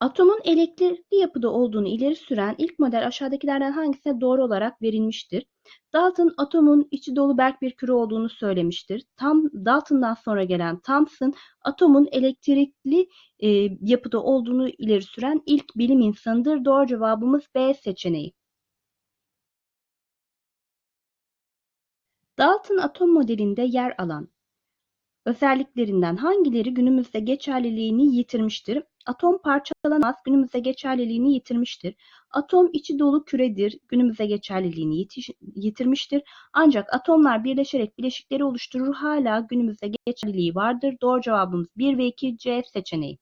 Atomun elektrikli yapıda olduğunu ileri süren ilk model aşağıdakilerden hangisine doğru olarak verilmiştir? Dalton atomun içi dolu berk bir küre olduğunu söylemiştir. Tam Dalton'dan sonra gelen Thomson atomun elektrikli e, yapıda olduğunu ileri süren ilk bilim insanıdır. Doğru cevabımız B seçeneği. Dalton atom modelinde yer alan özelliklerinden hangileri günümüzde geçerliliğini yitirmiştir? Atom parçalanamaz, günümüzde geçerliliğini yitirmiştir. Atom içi dolu küredir, günümüzde geçerliliğini yitirmiştir. Ancak atomlar birleşerek bileşikleri oluşturur, hala günümüzde geçerliliği vardır. Doğru cevabımız 1 ve 2 C seçeneği.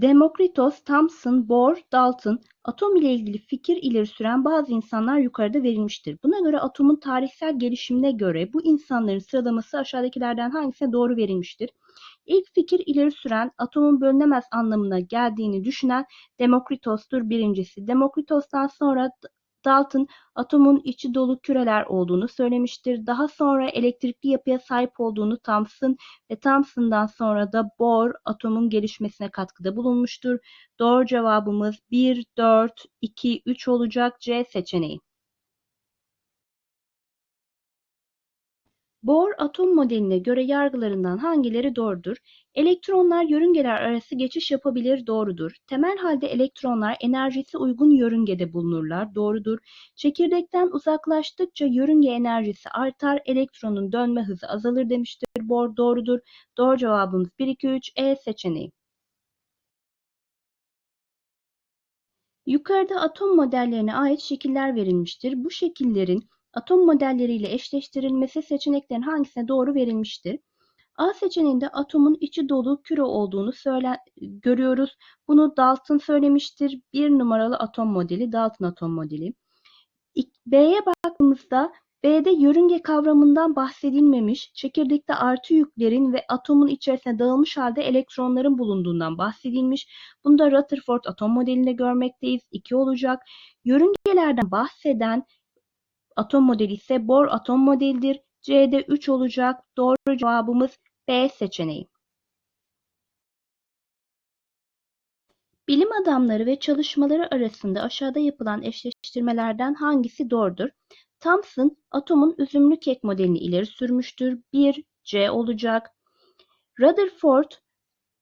Demokritos, Thomson, Bohr, Dalton, atom ile ilgili fikir ileri süren bazı insanlar yukarıda verilmiştir. Buna göre atomun tarihsel gelişimine göre bu insanların sıralaması aşağıdakilerden hangisine doğru verilmiştir? İlk fikir ileri süren atomun bölünemez anlamına geldiğini düşünen Demokritos'tur birincisi. Demokritos'tan sonra Dalton atomun içi dolu küreler olduğunu söylemiştir. Daha sonra elektrikli yapıya sahip olduğunu Thomson ve Thomson'dan sonra da Bohr atomun gelişmesine katkıda bulunmuştur. Doğru cevabımız 1, 4, 2, 3 olacak C seçeneği. Bohr atom modeline göre yargılarından hangileri doğrudur? Elektronlar yörüngeler arası geçiş yapabilir, doğrudur. Temel halde elektronlar enerjisi uygun yörüngede bulunurlar, doğrudur. Çekirdekten uzaklaştıkça yörünge enerjisi artar, elektronun dönme hızı azalır demiştir. Bohr doğrudur. Doğru cevabımız 1, 2, 3, E seçeneği. Yukarıda atom modellerine ait şekiller verilmiştir. Bu şekillerin atom modelleriyle eşleştirilmesi seçeneklerin hangisine doğru verilmiştir? A seçeneğinde atomun içi dolu küre olduğunu söyle görüyoruz. Bunu Dalton söylemiştir. Bir numaralı atom modeli, Dalton atom modeli. B'ye baktığımızda B'de yörünge kavramından bahsedilmemiş, çekirdekte artı yüklerin ve atomun içerisine dağılmış halde elektronların bulunduğundan bahsedilmiş. Bunu da Rutherford atom modelinde görmekteyiz. 2 olacak. Yörüngelerden bahseden atom modeli ise Bohr atom modelidir. C'de 3 olacak. Doğru cevabımız B seçeneği. Bilim adamları ve çalışmaları arasında aşağıda yapılan eşleştirmelerden hangisi doğrudur? Thomson atomun üzümlü kek modelini ileri sürmüştür. 1 C olacak. Rutherford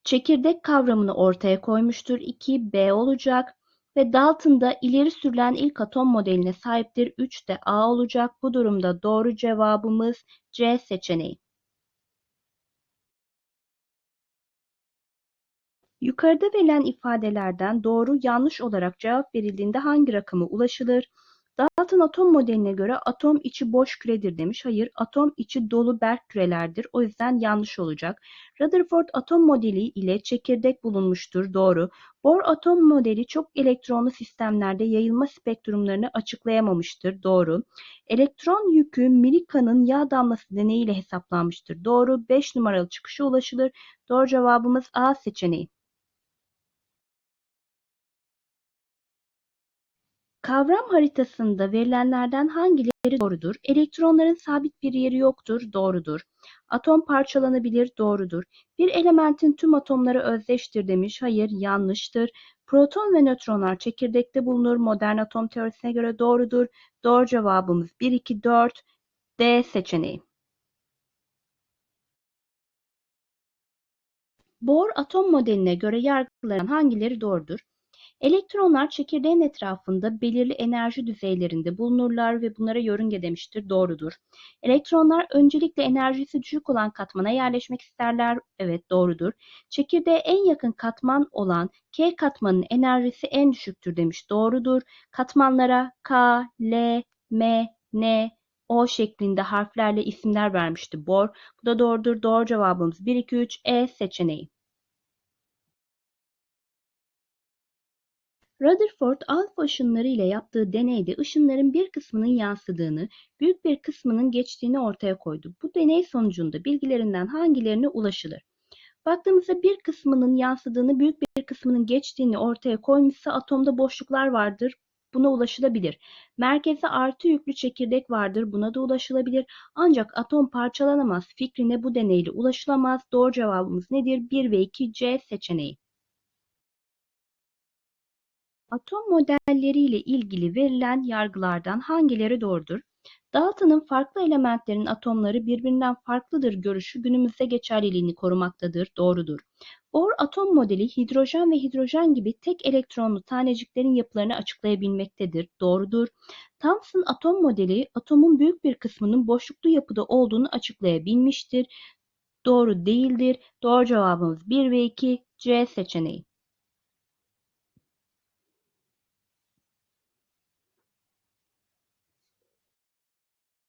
çekirdek kavramını ortaya koymuştur. 2 B olacak ve Dalton da ileri sürülen ilk atom modeline sahiptir. 3 de A olacak. Bu durumda doğru cevabımız C seçeneği. Yukarıda verilen ifadelerden doğru yanlış olarak cevap verildiğinde hangi rakama ulaşılır? Dalton atom modeline göre atom içi boş küredir demiş. Hayır, atom içi dolu berk kürelerdir. O yüzden yanlış olacak. Rutherford atom modeli ile çekirdek bulunmuştur. Doğru. Bohr atom modeli çok elektronlu sistemlerde yayılma spektrumlarını açıklayamamıştır. Doğru. Elektron yükü Milika'nın yağ damlası deneyiyle hesaplanmıştır. Doğru. 5 numaralı çıkışa ulaşılır. Doğru cevabımız A seçeneği. Kavram haritasında verilenlerden hangileri doğrudur? Elektronların sabit bir yeri yoktur, doğrudur. Atom parçalanabilir, doğrudur. Bir elementin tüm atomları özdeştir demiş, hayır, yanlıştır. Proton ve nötronlar çekirdekte bulunur, modern atom teorisine göre doğrudur. Doğru cevabımız 1, 2, 4, D seçeneği. Bohr atom modeline göre yargılanan hangileri doğrudur? Elektronlar çekirdeğin etrafında belirli enerji düzeylerinde bulunurlar ve bunlara yörünge demiştir. Doğrudur. Elektronlar öncelikle enerjisi düşük olan katmana yerleşmek isterler. Evet doğrudur. Çekirdeğe en yakın katman olan K katmanının enerjisi en düşüktür demiş. Doğrudur. Katmanlara K, L, M, N, O şeklinde harflerle isimler vermişti Bohr. Bu da doğrudur. Doğru cevabımız 1, 2, 3, E seçeneği. Rutherford alfa ışınları ile yaptığı deneyde ışınların bir kısmının yansıdığını, büyük bir kısmının geçtiğini ortaya koydu. Bu deney sonucunda bilgilerinden hangilerine ulaşılır? Baktığımızda bir kısmının yansıdığını, büyük bir kısmının geçtiğini ortaya koymuşsa atomda boşluklar vardır. Buna ulaşılabilir. Merkezde artı yüklü çekirdek vardır. Buna da ulaşılabilir. Ancak atom parçalanamaz fikrine bu deneyle ulaşılamaz. Doğru cevabımız nedir? 1 ve 2 C seçeneği. Atom modelleriyle ilgili verilen yargılardan hangileri doğrudur? Dalton'ın farklı elementlerin atomları birbirinden farklıdır görüşü günümüzde geçerliliğini korumaktadır. Doğrudur. Bohr atom modeli hidrojen ve hidrojen gibi tek elektronlu taneciklerin yapılarını açıklayabilmektedir. Doğrudur. Thomson atom modeli atomun büyük bir kısmının boşluklu yapıda olduğunu açıklayabilmiştir. Doğru değildir. Doğru cevabımız 1 ve 2 C seçeneği.